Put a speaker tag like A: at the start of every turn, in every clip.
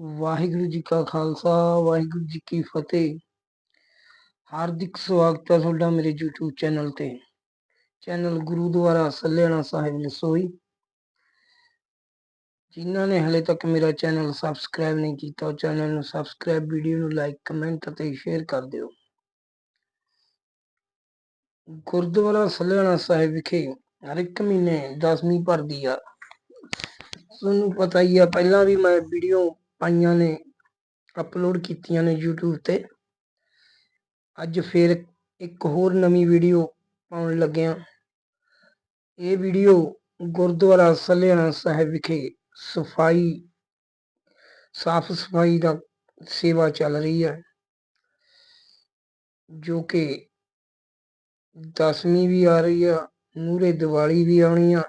A: ਵਾਹਿਗੁਰੂ ਜੀ ਕਾ ਖਾਲਸਾ, ਵਾਹਿਗੁਰੂ ਜੀ ਕੀ ਫਤਿਹ। ਹਾਰਦਿਕ ਸਵਾਗਤ ਹੈ ਤੁਹਾਡਾ ਮੇਰੇ YouTube ਚੈਨਲ ਤੇ। ਚੈਨਲ ਗੁਰੂਦੁਆਰਾ ਸੱਲੇਣਾ ਸਾਹਿਬ ਨਸੋਈ। ਜਿਨ੍ਹਾਂ ਨੇ ਹਲੇ ਤੱਕ ਮੇਰਾ ਚੈਨਲ ਸਬਸਕ੍ਰਾਈਬ ਨਹੀਂ ਕੀਤਾ, ਉਹ ਚੈਨਲ ਨੂੰ ਸਬਸਕ੍ਰਾਈਬ ਵੀਡੀਓ ਨੂੰ ਲਾਈਕ ਕਮੈਂਟ ਅਤੇ ਸ਼ੇਅਰ ਕਰ ਦਿਓ। ਗੁਰਦੁਆਰਾ ਸੱਲੇਣਾ ਸਾਹਿਬ ਵਿਖੇ ਹਰ ਇੱਕ ਮਹੀਨੇ 10ਵੀਂ ਭਰਦੀ ਆ। ਤੁਹਾਨੂੰ ਪਤਾ ਹੀ ਆ, ਪਹਿਲਾਂ ਵੀ ਮੈਂ ਵੀਡੀਓ ਪਾਈਆਂ ਨੇ ਅਪਲੋਡ ਕੀਤੀਆਂ ਨੇ YouTube ਤੇ। ਅੱਜ ਫਿਰ ਇੱਕ ਹੋਰ ਨਵੀਂ ਵੀਡੀਓ ਪਾਉਣ ਲੱਗਿਆ। ਇਹ ਵੀਡੀਓ ਗੁਰਦੁਆਰਾ ਸੱਲੇਣਾ ਸਾਹਿਬ ਵਿਖੇ ਸਫ਼ਾਈ, ਸਾਫ਼ ਸਫ਼ਾਈ ਦਾ ਸੇਵਾ ਚੱਲ ਰਹੀ ਹੈ, ਜੋ ਕਿ ਦਸਵੀਂ ਵੀ ਆ ਰਹੀ ਆ ਮੂਰੇ ਦੀਵਾਲੀ ਵੀ ਆਉਣੀ ਆ,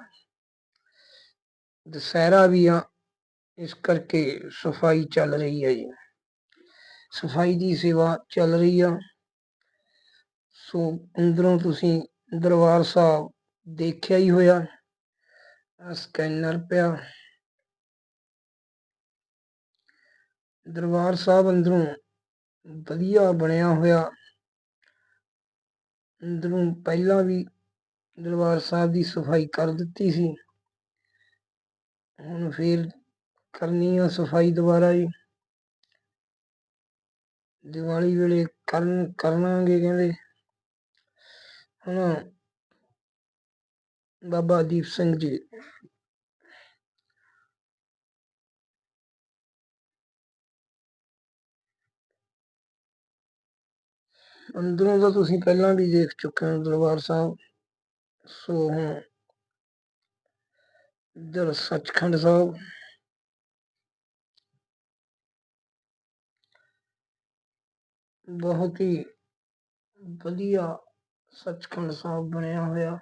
A: ਦੁਸਹਿਰਾ ਵੀ ਆ ਇਸ ਕਰਕੇ ਸਫ਼ਾਈ ਚੱਲ ਰਹੀ ਹੈ ਜੀ। ਸਫ਼ਾਈ ਦੀ ਸੇਵਾ ਚੱਲ ਰਹੀ ਆ। ਸੋ ਅੰਦਰੋਂ ਤੁਸੀਂ ਦਰਬਾਰ ਸਾਹਿਬ ਦੇਖਿਆ ਹੀ ਹੋਇਆ। ਸਕੈਨਰ ਪਿਆ। ਦਰਬਾਰ ਸਾਹਿਬ ਅੰਦਰੋਂ ਵਧੀਆ ਬਣਿਆ ਹੋਇਆ। ਅੰਦਰੋਂ ਪਹਿਲਾਂ ਵੀ ਦਰਬਾਰ ਸਾਹਿਬ ਦੀ ਸਫ਼ਾਈ ਕਰ ਦਿੱਤੀ ਸੀ। ਹੁਣ ਫੇਰ ਕਰਨੀ ਆ ਸਫ਼ਾਈ ਦੁਬਾਰਾ ਜੀ। ਦੀਵਾਲੀ ਵੇਲੇ ਕਰਨ, ਕਰਨਾਂਗੇ ਕਹਿੰਦੇ। ਹੁਣ ਬਾਬਾ ਦੀਪ ਸਿੰਘ ਜੀ। ਅੰਦਰੋਂ ਤਾਂ ਤੁਸੀਂ ਪਹਿਲਾਂ ਵੀ ਦੇਖ ਚੁੱਕੇ ਹੋ ਦਰਬਾਰ ਸਾਹਿਬ। ਸੋ ਹੁਣ ਇੱਧਰ ਸੱਚਖੰਡ ਸਾਹਿਬ। ਬਹੁਤ ਹੀ ਵਧੀਆ ਸੱਚਖੰਡ ਸਾਹਿਬ ਬਣਿਆ ਹੋਇਆ।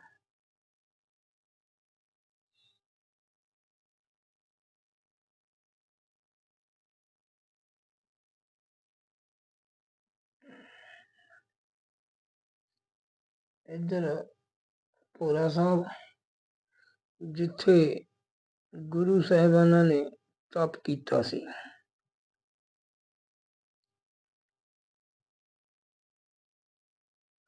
A: ਇੱਧਰ ਭੋਰਾ ਸਾਹਿਬ, ਜਿੱਥੇ ਗੁਰੂ ਸਾਹਿਬਾਨਾਂ ਨੇ ਤਪ ਕੀਤਾ ਸੀ।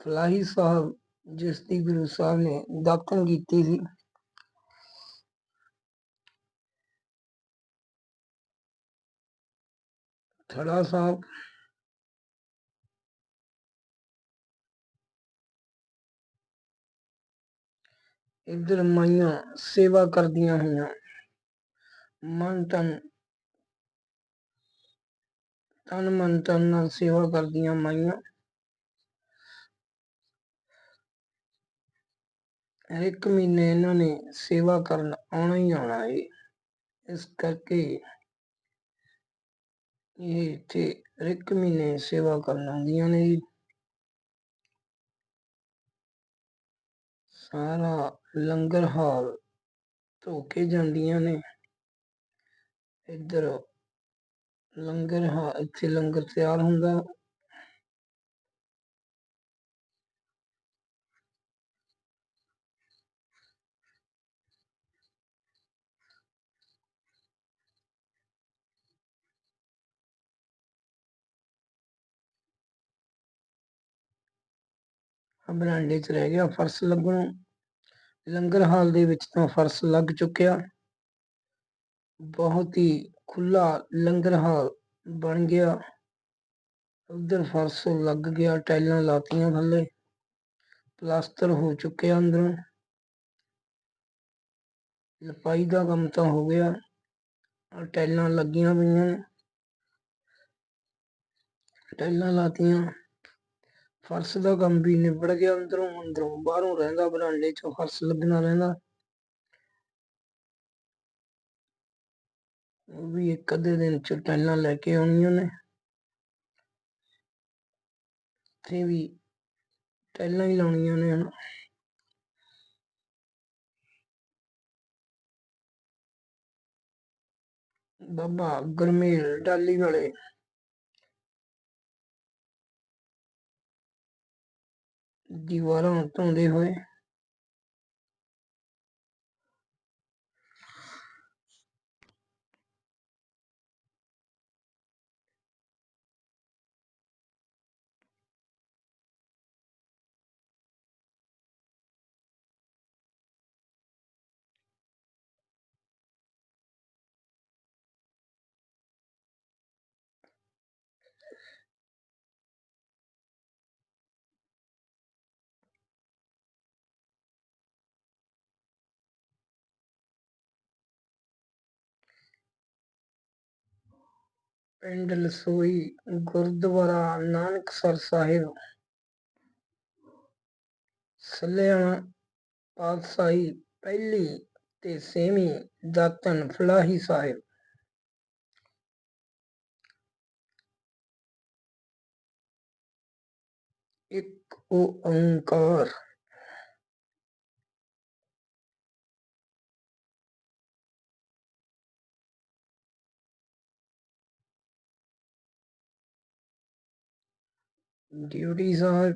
A: ਫਲਾਹੀ ਸਾਹਿਬ ਜਿਸ ਦੀ ਗੁਰੂ ਸਾਹਿਬ ਨੇ ਦਾਤਨ ਕੀਤੀ ਸੀ ਥੜਾ ਸਾਹਿਬ ਇੱਧਰ ਮਾਈਆਂ ਸੇਵਾ ਕਰਦੀਆਂ ਹੋਈਆਂ ਮਨ ਤਨ ਤਨ ਮਨ ਤਨ ਨਾਲ ਸੇਵਾ ਕਰਦੀਆਂ ਮਾਈਆਂ ਇੱਕ ਮਹੀਨੇ ਇਹਨਾਂ ਨੇ ਸੇਵਾ ਕਰਨ ਆਉਣਾ ਹੀ ਆਉਣਾ ਹੈ ਇਸ ਕਰਕੇ ਇਹ ਇੱਥੇ ਹਰ ਇੱਕ ਮਹੀਨੇ ਸੇਵਾ ਕਰਨ ਆਉਂਦੀਆਂ ਨੇ ਜੀ। ਸਾਰਾ ਲੰਗਰ ਹਾਲ ਧੋ ਕੇ ਜਾਂਦੀਆਂ ਨੇ। ਇੱਧਰ ਲੰਗਰ ਹਾਲ ਇੱਥੇ ਲੰਗਰ ਤਿਆਰ ਹੁੰਦਾ। ਬਰਾਂਡੇ 'ਚ ਰਹਿ ਗਿਆ, ਫਰਸ਼ ਲੱਗਣੋਂ। ਲੰਗਰ ਹਾਲ ਦੇ ਵਿੱਚ ਤਾਂ ਫਰਸ਼ ਲੱਗ ਚੁੱਕਿਆ। ਬਹੁਤ ਹੀ ਖੁੱਲਾ ਲੰਗਰ ਹਾਲ ਬਣ ਗਿਆ। ਉਧਰ ਫਰਸ਼ ਲੱਗ ਗਿਆ ਟਾਈਲਾਂ ਲਾਤੀਆਂ ਥੱਲੇ। ਪਲਾਸਟਰ ਹੋ ਚੁੱਕਿਆ ਅੰਦਰੋਂ। ਲਪਾਈ ਦਾ ਕੰਮ ਤਾਂ ਹੋ ਗਿਆ। ਔਰ ਟਾਈਲਾਂ ਲੱਗੀਆਂ ਪਈਆਂ ਨੇ। ਟਾਈਲਾਂ ਲਾਤੀਆਂ। ਫਰਸ਼ ਦਾ ਕੰਮ ਵੀ ਨਿਬੜ ਗਿਆ ਅੰਦਰੋਂ ਅੰਦਰੋਂ ਬਾਹਰੋਂ ਰਹਿੰਦਾ ਬਰਾਂਡੇ 'ਚ ਫਰਸ਼ ਲੱਗਣਾ ਰਹਿੰਦਾ। ਉਹ ਵੀ ਇੱਕ ਅੱਧੇ ਦਿਨ ਚ ਟੈਲਾਂ ਲੈ ਕੇ ਆਉਣੀਆਂ ਨੇ। ਇੱਥੇ ਵੀ ਟੈਲਾਂ ਹੀ ਲਾਉਣੀਆਂ ਨੇ ਹੁਣ। ਬਾਬਾ ਗਰਮੇਲ ਡਾਲੀ ਵਾਲੇ। ਦੀਵਾਰਾਂ ਧੋਂਦੇ ਹੋਏ। ਪਿੰਡ ਲਸੋਈ, ਗੁਰਦੁਆਰਾ ਨਾਨਕਸਰ ਸਾਹਿਬ। ਸੱਲਿਆਣਾ ਪਾਤਸ਼ਾਹੀ ਪਹਿਲੀ ਤੇ ਛੇਵੀਂ ਦਾਤਨ ਫਲਾਹੀ ਸਾਹਿਬ। ਇੱਕ ਓੰਕਾਰ ਡਿਊਟੀ ਸਾਹਿਬ